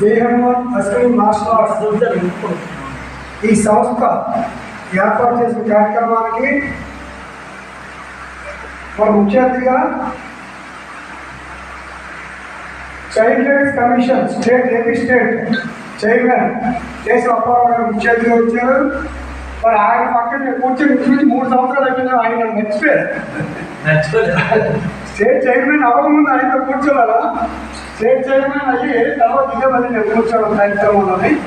జయహనుమాన్ Ashwini martial arts ఈ సంస్థ ఏర్పాటు చేసిన కార్యక్రమానికి మన ముఖ్య అతిథిగా child rights commission state AP state chairman Kesu Apparao గారు ముఖ్య అతిథిగా వచ్చారు. మరి ఆయన పక్కన కూర్చొని కూర్చొని మూడు సంవత్సరాలు అయిపోయినా ఆయన నన్ను మర్చిపోయారు స్టేట్ చైర్మన్ అవ్వకముందు ఆయనతో కూర్చోవాలా? స్టేట్ చైర్మన్ అయ్యి తర్వాత ఇదే మళ్ళీ నేను కూర్చోవడం కార్యక్రమంలోని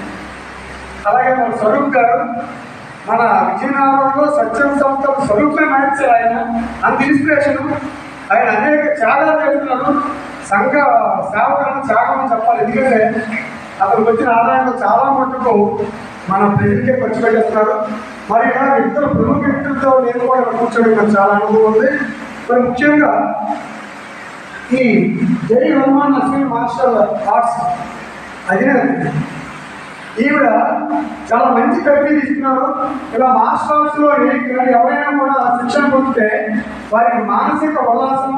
అలాగే మన స్వరూప్ గారు మన విజయనగరంలో సత్యం సంస్థ స్వరూపే మార్చారు ఆయన. అంత ఇన్స్పిరేషన్ ఆయన అనేక చాలా చేస్తున్నారు. సంఘ సేవకులను త్యాగం చెప్పాలి. ఎందుకంటే అతనికి వచ్చిన ఆదాయంలో చాలా మటుకు మన ప్రజలకే ఖర్చు పెట్టేస్తున్నారు. మరి ఇలా ఇద్దరు ప్రముఖ వ్యక్తులతో నేను కూడా కూర్చోవడం నాకు చాలా అనుభవం ఉంది. మరి ముఖ్యంగా ఈ జై హనుమాన్ అశ్విని మాస్టర్ ఆర్ట్స్ అధినేత ఈవిడ చాలా మంచి తరఫీ తీసుకున్నారు. ఇలా మాస్టర్ ఆర్ట్స్లో ఎవరైనా కూడా శిక్షణ పొందితే వారికి మానసిక ఉల్లాసం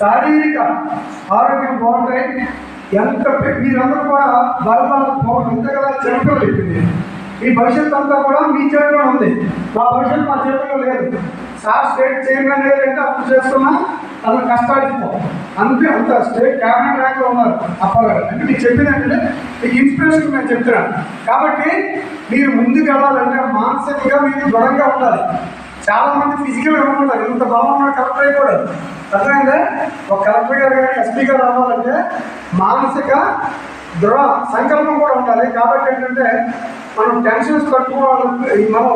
శారీరక ఆరోగ్యం బాగుంటాయి. ఎంత మీరందరూ కూడా బలబాల బాగుంటుంది ఎంత కదా చెప్పడం ఈ భవిష్యత్తు అంతా కూడా మీ చేతిలో ఉంది. మా భవిష్యత్తు మా చేతిలో లేదు. సార్ స్టేట్ చైర్మన్ లేదంటే అప్పుడు చేస్తున్నా అతను కష్టాడిస్తాం అంతే అంత స్టేట్ క్యాబినెట్ ర్యాంక్లో ఉన్నారు అప్పగారు. అంటే మీకు చెప్పింది ఏంటంటే మీకు ఇన్స్పిరేషన్ నేను చెప్తున్నాను. కాబట్టి మీరు ముందుకు వెళ్ళాలంటే మానసికంగా మీరు దృఢంగా ఉండాలి. చాలా మంది ఫిజికల్ ఉంటారు ఇంత బాగున్నా కలెక్టర్ అయిపోయాడు అర్థమైందా? ఒక కలెక్టర్ గారు కానీ ఎస్పీ గారు రావాలంటే మానసిక దృఢ సంకల్పం కూడా ఉండాలి. కాబట్టి ఏంటంటే మనం టెన్షన్స్ కట్టుకోవాలంటే మనం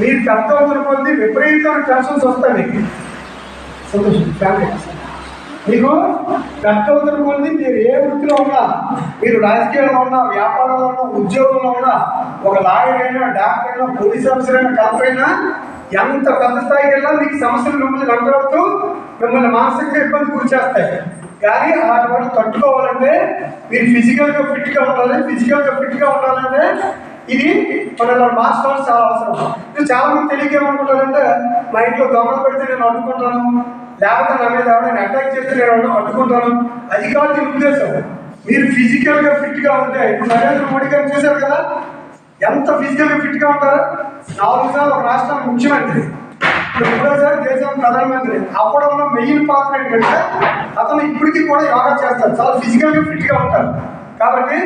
మీరు పెద్ద అవుతున్న కొద్దీ విపరీతమైన టెన్షన్స్ వస్తాయి మీకు. సంతోషం ఫ్యామిలీ మీకు పెద్ద అవుతున్న కొద్దీ మీరు ఏ వృత్తిలో ఉన్నా మీరు రాజకీయాల్లో ఉన్నా వ్యాపారంలో ఉన్నా ఉద్యోగంలో ఉన్నా ఒక లాయర్ అయినా డాక్టర్ అయినా పోలీస్ ఆఫీసర్ అయినా కలెక్టర్ అయినా ఎంత పెద్ద స్థాయికి వెళ్ళినా మీకు సమస్యలు మిమ్మల్ని వెంటాడుతూ మిమ్మల్ని మానసికంగా ఇబ్బంది గురి చేస్తాయి. కానీ అలాంటి వాటిని తట్టుకోవాలంటే మీరు ఫిజికల్గా ఫిట్గా ఉండాలి ఫిజికల్గా ఫిట్గా ఉండాలంటే ఇది మన మార్షల్ చాలా అవసరం. ఇది చాలా మంది తెలియక ఏమనుకుంటారంటే మా ఇంట్లో దొంగలు పెడితే నేను అడ్డుకుంటాను. లేకపోతే నా మీద ఎవరైనా అటాక్ చేస్తే నేను అడ్డుకుంటాను. అది కాదు ఉద్దేశం. మీరు ఫిజికల్గా ఫిట్గా ఉంటే ఇప్పుడు నరేంద్ర మోడీ గారు చూశారు కదా? ఎంత ఫిజికల్గా ఫిట్గా ఉంటారు? నాలుగు సార్లు ఒక రాష్ట్రానికి ముఖ్యమంత్రి. ఇప్పుడు మూడోసారి దేశం ప్రధానమంత్రి. అప్పుడు ఉన్న మెయిన్ పాత్ర ఏంటంటే అతను ఇప్పటికీ కూడా యోగా చేస్తారు చాలా ఫిజికల్గా ఫిట్గా ఉంటారు కాబట్టి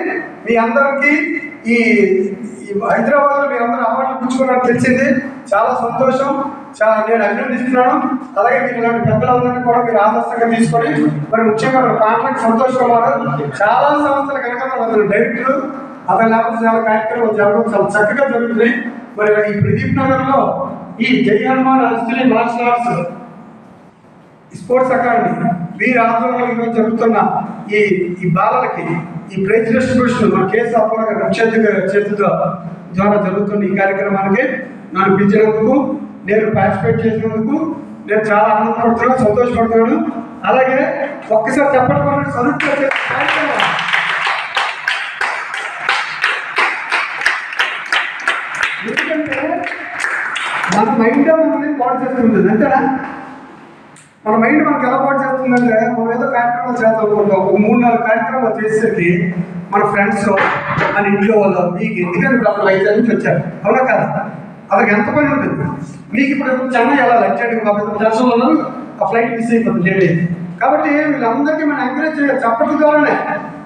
మీ అందరికీ ఈ ఈ హైదరాబాద్లో మీరందరూ అవార్డులు పుచ్చుకున్నట్టు తెలిసింది. చాలా సంతోషం. చాలా నేను అభినందిస్తున్నాను. అలాగే మీరు ఇలాంటి పెద్దలందరినీ కూడా మీరు ఆదర్శంగా తీసుకొని మరి ముఖ్యంగా కాంట్రాక్ట్ సంతోష్ చాలా సంస్థలు కనుక అతను డైరెక్టర్ అతని లేకపోతే చాలా కార్యక్రమాలు జరగడం చాలా చక్కగా జరుగుతున్నాయి. మరి ఈ ప్రదీప్ నగర్లో ఈ Jai Hanuman Ashwini martial arts sports academy వీరి ఆధ్వర్యంలో ఈరోజు జరుగుతున్న ఈ ఈ బాలలకి ఈ ప్రైజ్ డిస్ట్రిబ్యూషన్ మన కేసు అప్పారావు గారి ముఖ్య ద్వారా జరుగుతున్న ఈ కార్యక్రమానికి నన్ను పిలిచినందుకు నేను పార్టిసిపేట్ చేసినందుకు నేను చాలా ఆనందపడుతున్నాను సంతోషపడుతున్నాను. అలాగే ఒక్కసారి చెప్పడం సదుపు కార్యక్రమం. ఎందుకంటే మన మైండ్ మనల్ని పాడు చేస్తుంది అంతేనా? మన మైండ్ మనకి ఎలా పాడు చేస్తుందంటే మనం ఏదో కార్యక్రమాలు చేద్దాం అనుకుంటాం ఒక మూడు నాలుగు కార్యక్రమాలు చేసేసరికి మన ఫ్రెండ్స్ మన ఇంట్లో వాళ్ళు మీకు ఎందుకంటే ఇప్పుడు అప్పుడు వైజాగ్ నుంచి వచ్చారు? అవునా కదా? అతనికి ఎంత పని ఉంటుంది? మీకు ఇప్పుడు చెన్నై వెళ్ళాలి అర్జెంట్గా కాబట్టి దర్శనం ఉన్నారు ఆ ఫ్లైట్ మిస్ అయిపోతుంది లేట్ అయింది. కాబట్టి వీళ్ళందరికీ మనం ఎంకరేజ్ చేయాలి. చెప్పడం ద్వారానే.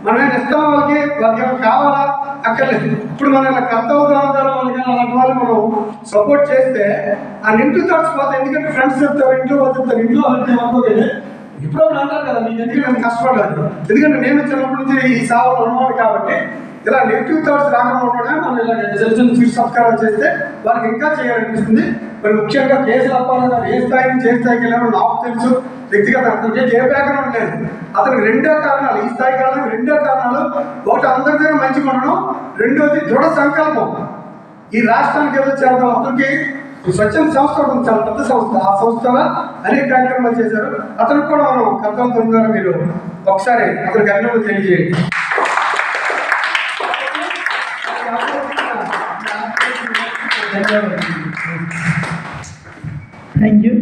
మనం ఏం ఇస్తాం వాళ్ళకి? వాళ్ళకి ఏమైనా కావాలా? అక్కర్లేదు ఇప్పుడు మన ఇలా కర్తవ్యం వాళ్ళకి అలాంటి వాళ్ళు మనం సపోర్ట్ చేస్తే ఆ నెగిటివ్ థాట్స్ పోతాయి ఎందుకంటే ఫ్రెండ్స్ చెప్తారు ఇంట్లో వాళ్ళు చెప్తారు ఇంట్లో వాళ్ళకి అనుకోలేదు. ఇప్పుడు అంటారు కదా మీకు ఎందుకంటే నేను కష్టపడలేదు ఎందుకంటే నేను చిన్నప్పటి నుంచి ఈ సావలు ఉన్నవాడు కాబట్టి ఇలా నెగిటివ్ థాట్స్ రాకుండా ఉండడం మనం ఇలా చిన్న చిన్న సంస్కారాలు చేస్తే వాళ్ళకి ఇంకా చేయాలనిపిస్తుంది. మరి ముఖ్యంగా కేసులు అప్పాలి ఏ స్థాయి చేస్తాయికి వెళ్ళారో నాకు తెలుసు. వ్యక్తిగత అతనికి ఏ బ్యాక్గ్రౌండ్ లేదు అతనికి రెండో కారణాలు ఈ స్థాయి కారణం రెండో కారణాలు. ఒకటి అందరి దగ్గర మంచి కొనడం రెండోది దృఢ సంకల్పం. ఈ రాష్ట్రానికి ఏదో చేద్దాం అతనికి స్వచ్ఛంద సంస్థ ఉంది, చాలా పెద్ద సంస్థ. ఆ సంస్థలో అనేక కార్యక్రమాలు చేశారు. అతనికి కూడా మనం కర్తవ్యం తొమ్మిది మీరు ఒకసారి అతనికి అభినందన తెలియజేయండి. Thank you